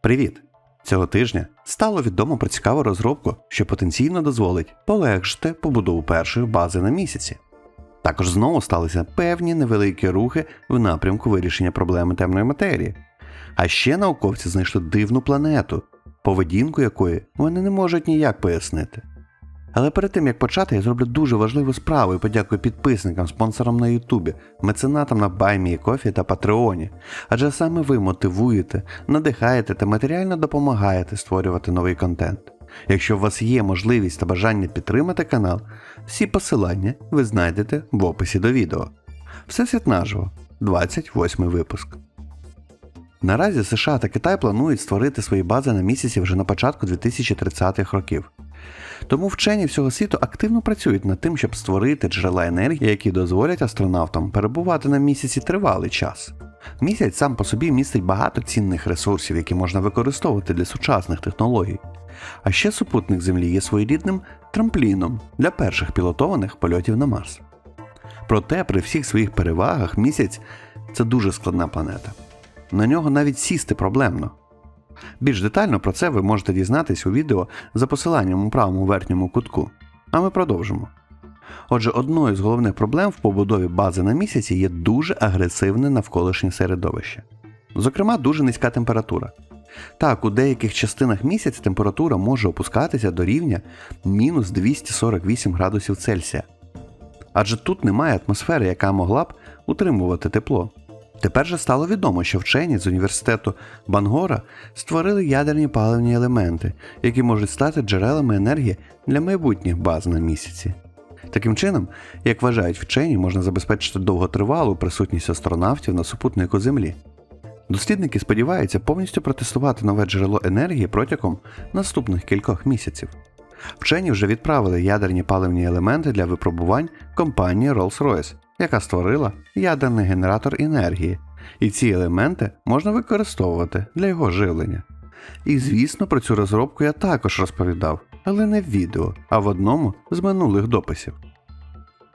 Привіт! Цього тижня стало відомо про цікаву розробку, що потенційно дозволить полегшити побудову першої бази на місяці. Також знову сталися певні невеликі рухи в напрямку вирішення проблеми темної матерії. А ще науковці знайшли дивну планету, поведінку якої вони не можуть ніяк пояснити. Але перед тим як почати, я зроблю дуже важливу справу і подякую підписникам, спонсорам на Ютубі, меценатам на Кофі та Патреоні. Адже саме ви мотивуєте, надихаєте та матеріально допомагаєте створювати новий контент. Якщо у вас є можливість та бажання підтримати канал, всі посилання ви знайдете в описі до відео. Всесвіт наживо, 28 випуск. Наразі США та Китай планують створити свої бази на місяці вже на початку 2030-х років. Тому вчені всього світу активно працюють над тим, щоб створити джерела енергії, які дозволять астронавтам перебувати на місяці тривалий час. Місяць сам по собі містить багато цінних ресурсів, які можна використовувати для сучасних технологій. А ще супутник Землі є своєрідним трампліном для перших пілотованих польотів на Марс. Проте, при всіх своїх перевагах, місяць це дуже складна планета. На нього навіть сісти проблемно. Більш детально про це ви можете дізнатись у відео за посиланням у правому верхньому кутку. А ми продовжимо. Отже, одною з головних проблем в побудові бази на місяці є дуже агресивне навколишнє середовище. Зокрема, дуже низька температура. Так, у деяких частинах місяця температура може опускатися до рівня мінус 248 градусів Цельсія. Адже тут немає атмосфери, яка могла б утримувати тепло. Тепер же стало відомо, що вчені з університету Бангора створили ядерні паливні елементи, які можуть стати джерелами енергії для майбутніх баз на місяці. Таким чином, як вважають вчені, можна забезпечити довготривалу присутність астронавтів на супутнику Землі. Дослідники сподіваються повністю протестувати нове джерело енергії протягом наступних кількох місяців. Вчені вже відправили ядерні паливні елементи для випробувань компанії Rolls-Royce, яка створила ядерний генератор енергії, і ці елементи можна використовувати для його живлення. І звісно, про цю розробку я також розповідав, але не в відео, а в одному з минулих дописів.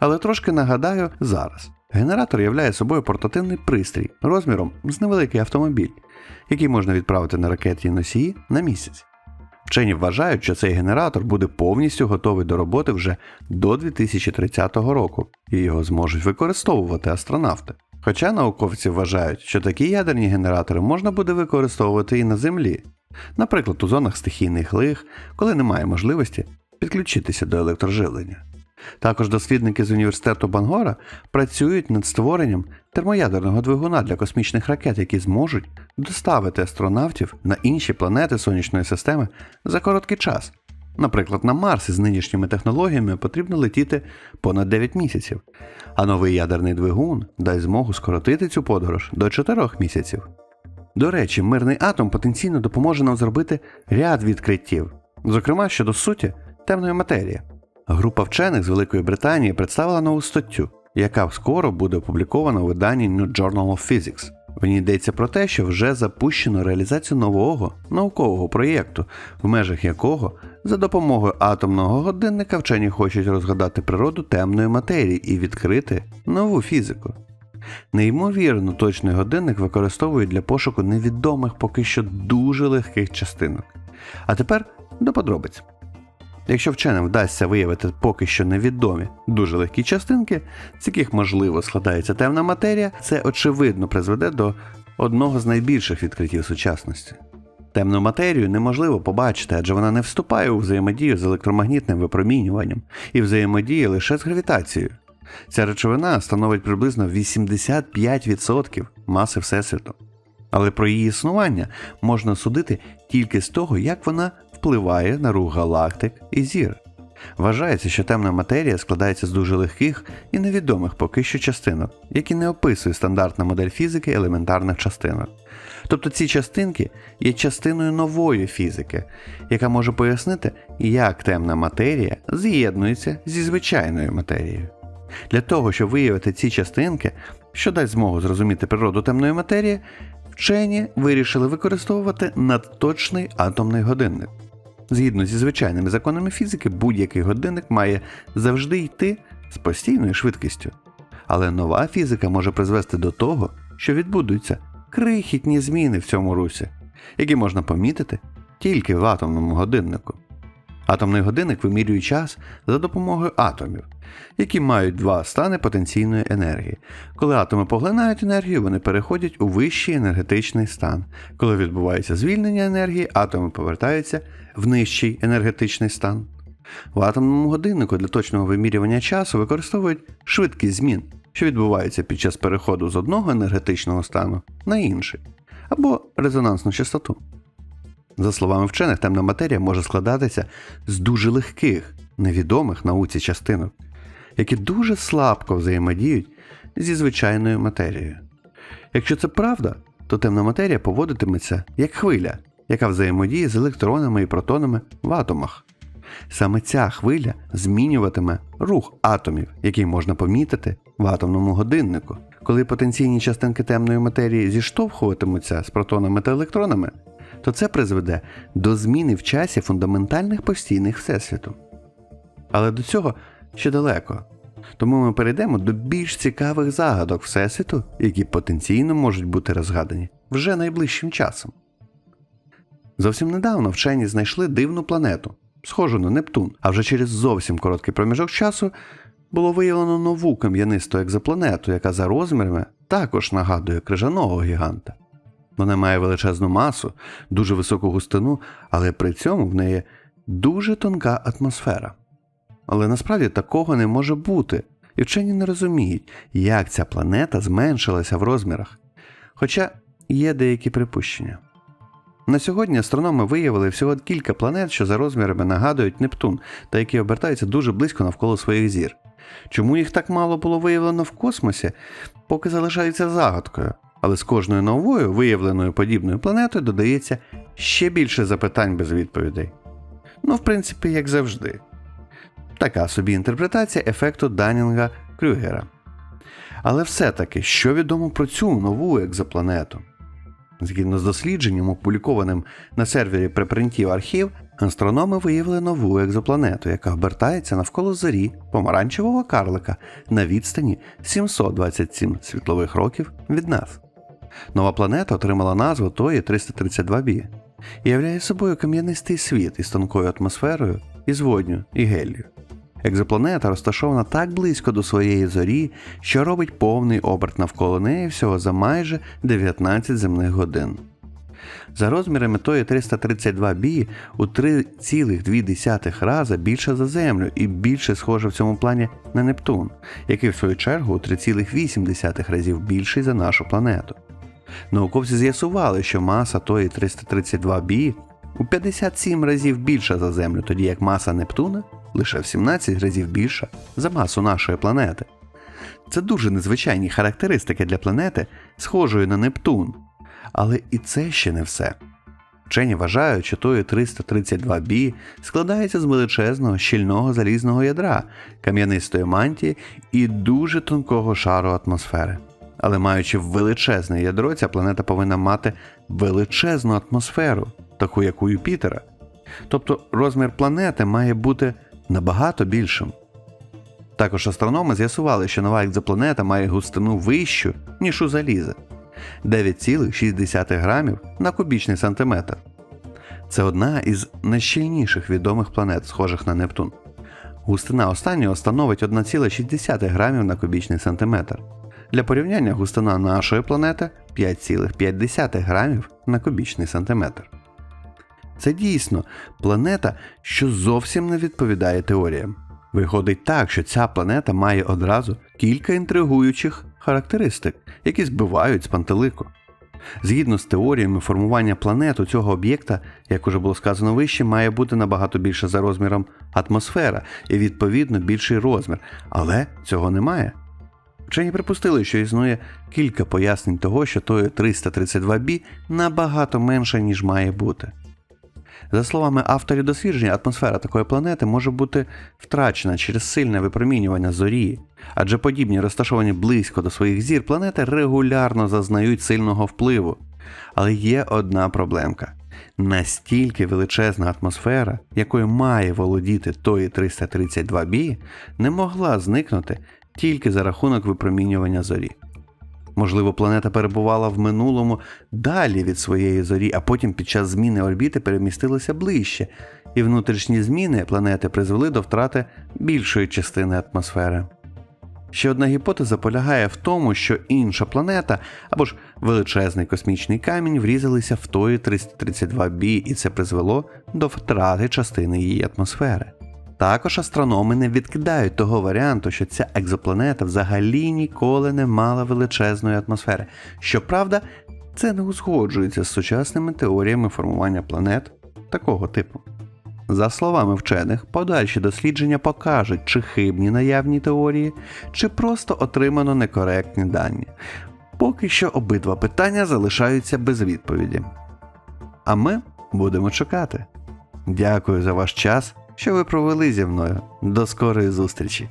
Але трошки нагадаю зараз. Генератор являє собою портативний пристрій розміром з невеликий автомобіль, який можна відправити на ракеті носії на місяць. Вчені вважають, що цей генератор буде повністю готовий до роботи вже до 2030 року, і його зможуть використовувати астронавти. Хоча науковці вважають, що такі ядерні генератори можна буде використовувати і на Землі, наприклад, у зонах стихійних лих, коли немає можливості підключитися до електроживлення. Також дослідники з університету Бангора працюють над створенням термоядерного двигуна для космічних ракет, які зможуть доставити астронавтів на інші планети сонячної системи за короткий час. Наприклад, на Марс із нинішніми технологіями потрібно летіти понад 9 місяців, а новий ядерний двигун дасть змогу скоротити цю подорож до 4 місяців. До речі, мирний атом потенційно допоможе нам зробити ряд відкриттів, зокрема щодо суті темної матерії. Група вчених з Великої Британії представила нову статтю, яка скоро буде опублікована у виданні New Journal of Physics. В ній йдеться про те, що вже запущено реалізацію нового наукового проєкту, в межах якого за допомогою атомного годинника вчені хочуть розгадати природу темної матерії і відкрити нову фізику. Неймовірно точний годинник використовують для пошуку невідомих поки що дуже легких частинок. А тепер до подробиць. Якщо вченим вдасться виявити поки що невідомі дуже легкі частинки, з яких можливо складається темна матерія, це очевидно призведе до одного з найбільших відкриттів сучасності. Темну матерію неможливо побачити, адже вона не вступає у взаємодію з електромагнітним випромінюванням і взаємодіє лише з гравітацією. Ця речовина становить приблизно 85% маси Всесвіту. Але про її існування можна судити тільки з того, як вона впливає на рух галактик і зір. Вважається, що темна матерія складається з дуже легких і невідомих поки що частинок, які не описує стандартна модель фізики елементарних частинок. Тобто ці частинки є частиною нової фізики, яка може пояснити, як темна матерія з'єднується зі звичайною матерією. Для того, щоб виявити ці частинки, що дасть змогу зрозуміти природу темної матерії, вчені вирішили використовувати надточний атомний годинник. Згідно зі звичайними законами фізики, будь-який годинник має завжди йти з постійною швидкістю. Але нова фізика може призвести до того, що відбудуться крихітні зміни в цьому русі. які можна помітити тільки в атомному годиннику. Атомний годинник вимірює час за допомогою атомів, які мають два стани потенційної енергії. Коли атоми поглинають енергію, вони переходять у вищий енергетичний стан. Коли відбувається звільнення енергії, атоми повертаються в нижчий енергетичний стан. В атомному годиннику для точного вимірювання часу використовують швидкість змін, що відбуваються під час переходу з одного енергетичного стану на інший, або резонансну частоту. За словами вчених, темна матерія може складатися з дуже легких, невідомих науці частинок, які дуже слабко взаємодіють зі звичайною матерією. Якщо це правда, то темна матерія поводитиметься як хвиля, яка взаємодіє з електронами і протонами в атомах. Саме ця хвиля змінюватиме рух атомів, який можна помітити в атомному годиннику. Коли потенційні частинки темної матерії зіштовхуватимуться з протонами та електронами, то це призведе до зміни в часі фундаментальних постійних всесвіту. Але до цього ще далеко. Тому ми перейдемо до більш цікавих загадок Всесвіту, які потенційно можуть бути розгадані вже найближчим часом. Зовсім недавно вчені знайшли дивну планету, схожу на Нептун, а вже через зовсім короткий проміжок часу було виявлено нову кам'янисту екзопланету, яка за розмірами також нагадує крижаного гіганта. Вона має величезну масу, дуже високу густину, але при цьому в неї дуже тонка атмосфера. Але насправді такого не може бути, і вчені не розуміють, як ця планета зменшилася в розмірах. Хоча є деякі припущення. На сьогодні астрономи виявили всього кілька планет, що за розмірами нагадують Нептун, та які обертаються дуже близько навколо своїх зір. Чому їх так мало було виявлено в космосі, поки залишається загадкою, але з кожною новою виявленою подібною планетою додається ще більше запитань без відповідей. Ну, в принципі, як завжди. Така собі інтерпретація ефекту Данінга Крюгера. Але все-таки, що відомо про цю нову екзопланету? Згідно з дослідженням, опублікованим на сервері препринтів архів, астрономи виявили нову екзопланету, яка обертається навколо зорі помаранчевого карлика на відстані 727 світлових років від нас. Нова планета отримала назву тої 332b і являє собою кам'янистий світ із тонкою атмосферою, із водню і геллю. Екзопланета розташована так близько до своєї зорі, що робить повний оберт навколо неї всього за майже 19 земних годин. За розмірами тої 332b у 3,2 рази більша за Землю і більше схожа в цьому плані на Нептун, який в свою чергу у 3,8 разів більший за нашу планету. Науковці з'ясували, що маса тої 332b у 57 разів більша за Землю, тоді як маса Нептуна лише в 17 разів більша за масу нашої планети. Це дуже незвичайні характеристики для планети, схожої на Нептун. Але і це ще не все. Вчені вважають, що тої 332b складається з величезного щільного залізного ядра, кам'янистої мантії і дуже тонкого шару атмосфери. Але маючи величезне ядро, ця планета повинна мати величезну атмосферу, таку як у Юпітера. Тобто розмір планети має бути набагато більшим. Також астрономи з'ясували, що нова екзопланета має густину вищу, ніж у заліза 9,6 грамів на кубічний сантиметр. Це одна із найщільніших відомих планет, схожих на Нептун. Густина останнього становить 1,6 грамів на кубічний сантиметр. Для порівняння густина нашої планети 5,5 грамів на кубічний сантиметр. Це дійсно планета, що зовсім не відповідає теоріям. Виходить так, що ця планета має одразу кілька інтригуючих характеристик, які збивають з пантелику. Згідно з теоріями формування планет у цього об'єкта, як уже було сказано вище, має бути набагато більше за розміром атмосфера і відповідно більший розмір, але цього немає. Вчені припустили, що існує кілька пояснень того, що тої 332b набагато менше, ніж має бути. За словами авторів дослідження, атмосфера такої планети може бути втрачена через сильне випромінювання зорі, адже подібні розташовані близько до своїх зір планети регулярно зазнають сильного впливу. Але є одна проблемка. Настільки величезна атмосфера, якою має володіти тої 332b, не могла зникнути тільки за рахунок випромінювання зорі. Можливо, планета перебувала в минулому далі від своєї зорі, а потім під час зміни орбіти перемістилася ближче, і внутрішні зміни планети призвели до втрати більшої частини атмосфери. Ще одна гіпотеза полягає в тому, що інша планета або ж величезний космічний камінь врізалися в той 332b, і це призвело до втрати частини її атмосфери. Також астрономи не відкидають того варіанту, що ця екзопланета взагалі ніколи не мала величезної атмосфери. Щоправда, це не узгоджується з сучасними теоріями формування планет такого типу. За словами вчених, подальші дослідження покажуть, чи хибні наявні теорії, чи просто отримано некоректні дані. Поки що обидва питання залишаються без відповіді. А ми будемо чекати. Дякую за ваш час, що ви провели зі мною. До скорої зустрічі!